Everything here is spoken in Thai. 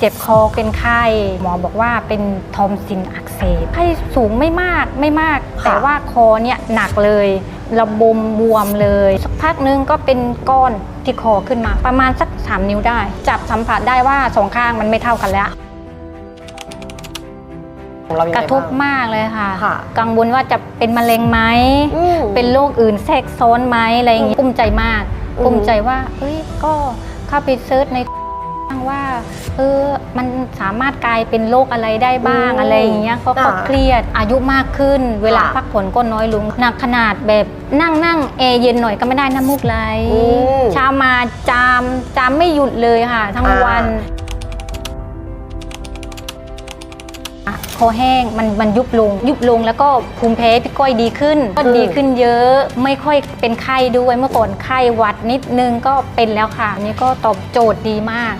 เจ็บคอเป็นไข้หมอบอกว่าเป็นทอมซินอักเสบไข้สูงไม่มากไม่มากค่ะแต่ว่าคอเนี่ยหนักเลยระบมบวมเลยสักพักนึงก็เป็นก้อนที่คอขึ้นมา ประมาณสัก 3 นิ้วได้ จับสัมผัสได้ว่าสองข้างมันไม่เท่ากันแล้วของเรายังกไงระทบบ้างมากเลยค่ะค่ะ กังวลว่าจะเป็นมะเร็งไหมอืมเป็นโรคอื่นแทรกซ้อนไหมอะไรอย่างงี้กุ้มใจมากอืมกุ้มใจว่าเอ้ยก็เข้าไปเซิร์ชใน ว่าเออมันสามารถกลายเป็นโรคอะไรได้บ้างอืมอะไรอย่างเงี้ยก็ก็อ่าเครียดอายุมากขึ้น เวลาค่ะ พักผ่อนก็น้อยลงหนักขนาดแบบนั่งนั่งแอร์เย็นหน่อยก็ไม่ได้น้ำมูกไหลอืม เช้ามาจามจามไม่หยุดเลยค่ะ ทั้งอ่าวัน อะคอแห้งมันมันยุบลง ยุบลงแล้วก็ภูมิแพ้พี่ก้อยดีขึ้น ก็ดีขึ้นเยอะ ไม่ค่อยเป็นไข้ด้วยเมื่อก่อนไข้หวัดนิดนึงก็เป็นแล้วค่ะอันนี่ก็ตอบโจทย์ดีมาก